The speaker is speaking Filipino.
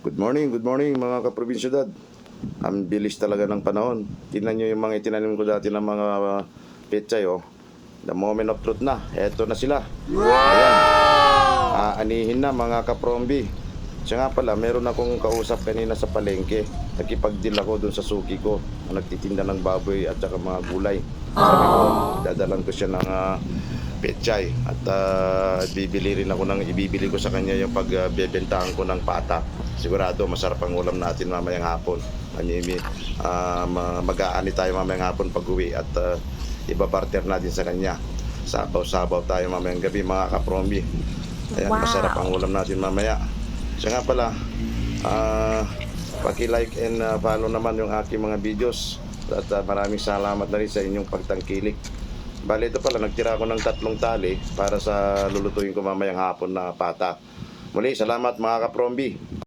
Good morning, good morning mga kaprobinsyudad. Ang bilis talaga ng panahon. Tingnan nyo yung mga itinanim ko dati ng mga uh, pechay, oh. The moment of truth na. Eto na sila. Ayan. Aanihin na mga kaprombi. Siya nga pala, meron akong kausap kanina sa palengke. Nakipag-deal ako dun sa suki ko. na Nagtitinda ng baboy at saka mga gulay. Sabi ko, dadalan ko siya ng uh, pechay. At ah, bibili rin ako ng, ibibili ko sa kanya yung pagbebentahan ko ng pata. Sigurado, masarap ang ulam natin mamayang hapon. Manimi, uh, mag-aani tayo mamayang hapon pag uwi at ah, ibabarter natin sa kanya. Sabaw-sabaw tayo mamayang gabi mga kaprombi. Ayan, Wow. masarap ang ulam natin mamaya. Siya nga pala, ah, paki-like and ah, follow naman yung aking mga videos. At ah, maraming salamat na rin sa inyong pagtangkilik. Bali, ito pala, nagtira ako ng tatlong tali para sa lulutuin ko mamayang hapon na pata. Muli, salamat mga kaprombi.